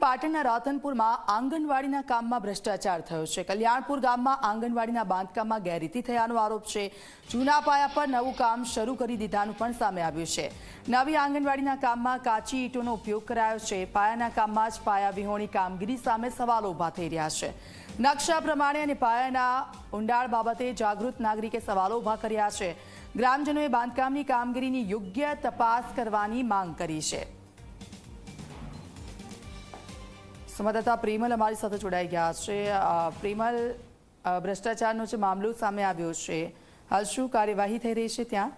પાટણના રાધનપુરમાં આંગણવાડીના કામમાં ભ્રષ્ટાચાર થયો છે. કલ્યાણપુર ગામમાં આંગણવાડીના બાંધકામમાં ગેરરીતિ થયાનો આરોપ છે. જૂના પાયા પર નવું કામ શરૂ કરી દીધાનું પણ સામે આવ્યું છે. નવી આંગણવાડીના કામમાં કાચી ઈંટોનો ઉપયોગ કરાયો છે. પાયાના કામમાં જ પાયા વિહોણી કામગીરી સામે સવાલો ઊભા થઈ રહ્યા છે. નકશા પ્રમાણે અને પાયાના ઊંડાણ બાબતે જાગૃત નાગરિકે સવાલો ઊભા કર્યા છે. ગ્રામજનોએ બાંધકામની કામગીરીની યોગ્ય તપાસ કરવાની માંગ કરી છે. સંવાદદાતા પ્રેમલ અમારી સાથે જોડાઈ ગયા છે. પ્રિમલ ભ્રષ્ટાચારનો જે મામલો સામે આવ્યો છે, હાલ શું કાર્યવાહી થઈ રહી છે ત્યાં?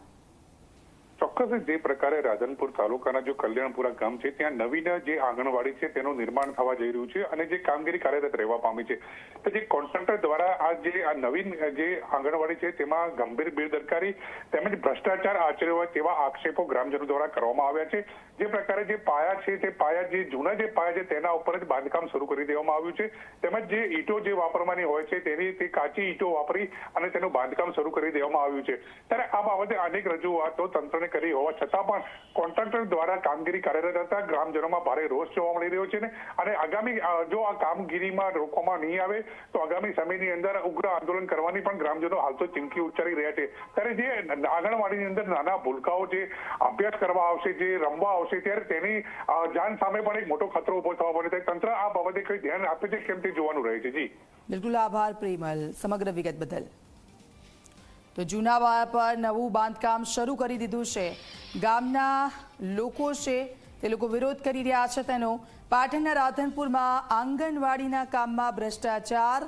ચોક્કસ જે પ્રકારે રાધનપુર તાલુકાના જો કલ્યાણપુરા ગામ છે, ત્યાં નવીન જે આંગણવાડી છે, તેનું નિર્માણ થવા જઈ રહ્યું છે અને જે કામગીરી કાર્યરત રહેવા પામી છે. તો જે કોન્ટ્રાક્ટર દ્વારા આ જે, આ નવીન જે આંગણવાડી છે, તેમાં ગંભીર બેદરકારી તેમજ ભ્રષ્ટાચાર આચર્યો તેવા આક્ષેપો ગ્રામજનો દ્વારા કરવામાં આવ્યા છે. જે પ્રકારે જે પાયા છે, તે પાયા જે, જૂના જે પાયા છે, તેના ઉપર જ બાંધકામ શરૂ કરી દેવામાં આવ્યું છે. તેમજ જે ઈંટો જે વાપરવાની હોય છે, તેની તે કાચી ઈંટો વાપરી અને તેનું બાંધકામ શરૂ કરી દેવામાં આવ્યું છે. ત્યારે આ બાબતે અનેક રજૂઆતો તંત્રને કરી હોવા છતાં પણ કોન્ટ્રાક્ટર દ્વારા કામગીરી કાર્યરત હતા. ગ્રામજનોમાં ભારે રોષ જોવા મળી રહ્યો છે અને આગામી જો આ કામગીરીમાં રોકવામાં નહીં આવે, તો આગામી સમયની અંદર ઉગ્ર આંદોલન કરવાની પણ ગ્રામજનો હાલ તો ચીમકી ઉચ્ચારી રહ્યા છે. ત્યારે જે આંગણવાડીની અંદર નાના ભૂલકાઓ જે અભ્યાસ કરવા આવશે, જે રમવા આવશે, ત્યારે તેની જાન સામે પણ એક મોટો ખતરો ઊભો થવા પડે તંત્ર આ બાબતે કઈ ધ્યાન આપે છે? કેમ તે જોવાનું રહે છે? જી. બિલકુલ આભાર પ્રેમલ. સમગ્ર વિગત બદલ. તો જૂના પર નવું બાંધકામ શરૂ કરી દીધું છે. ગામના લોકો છે તે લોકો વિરોધ કરી રહ્યા છે. તેનો પાટણના રાધનપુરમાં આંગણવાડીના કામમાં ભ્રષ્ટાચાર